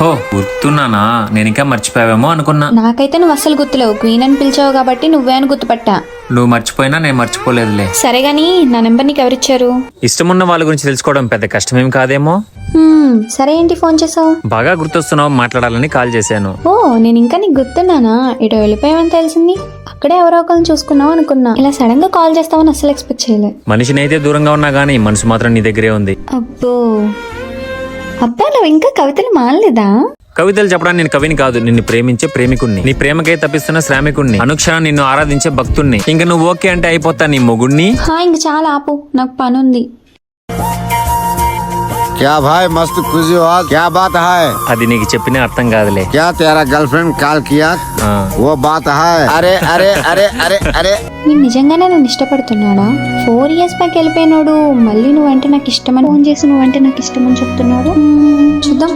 హో గుర్తున్నానా? నేను ఇంకా మర్చిపోయావేమో అనుకున్నా. నాకైతే నువ్వు అస్సలు గుర్తులేవు. క్వీన్ అని పిలిచావు కాబట్టి నువ్వే అని గుర్తుపట్టా. నువ్వు మర్చిపోయినా నేను మర్చిపోలేదులే. సరే గాని నా నెంబర్ నీకు ఎవరిచ్చారు? ఇష్టమున్న వాళ్ళ గురించి తెలుసుకోవడం పెద్ద కష్టమేం కాదేమో? హ్మ్, సరే ఏంటి ఫోన్ చేసావు? బాగా గుర్తొస్తున్నావు మాట్లాడాలని కాల్ చేశాను. ఓ నేను ఇంకా నీకు గుర్తున్నానా? ఇటు వెళ్ళిపోయావని తెలిసింది. అక్కడే ఎవరో ఒకరిని చూసుకున్నావు అనుకున్నా. ఇలా సడన్గా కాల్ చేస్తావని అస్సలు ఎక్స్పెక్ట్ చేయలే. మనిషిని అయితే దూరంగా ఉన్నా గానీ మనసు మాత్రం నీ దగ్గరే ఉంది. అబ్బో. అబ్బా నువ్వు ఇంకా కవితలు మానలేదా? కవితలు చెప్పడానికి నేను కవిని కాదు నిన్ను ప్రేమించే ప్రేమికుణ్ణి. నీ ప్రేమకై తప్పిస్తున్న శ్రామికుణ్ణి. అనుక్షణం నిన్ను ఆరాధించే భక్తుణ్ణి. ఇంక నువ్వు ఓకే అంటే అయిపోతా నీ మొగుణ్ణి. హా ఇంక చాలా ఆపు నాకు పని క్యా భాయ్ మస్త్ ఖుషి బాత్ క్యా బాత్ హాయ్ అది నీకు చెప్పిన అర్థం కాదులే. క్యా తేరా గర్ల్ ఫ్రెండ్ కాల్ కియా ఓ బాత్ హాయ్ అరే అరే అరే అరే అరే నేను నిజంగానే నన్ను ఇష్టపడుతున్నాడా? ఫోర్ ఇయర్స్ బ్యాక్ వెళ్ళిపోయినాడు మళ్ళీ నువ్వంటే నాకు ఇష్టమని ఫోన్ చేసి నువ్వంటే నాకు ఇష్టమని చెప్తున్నాడు? చూద్దాం.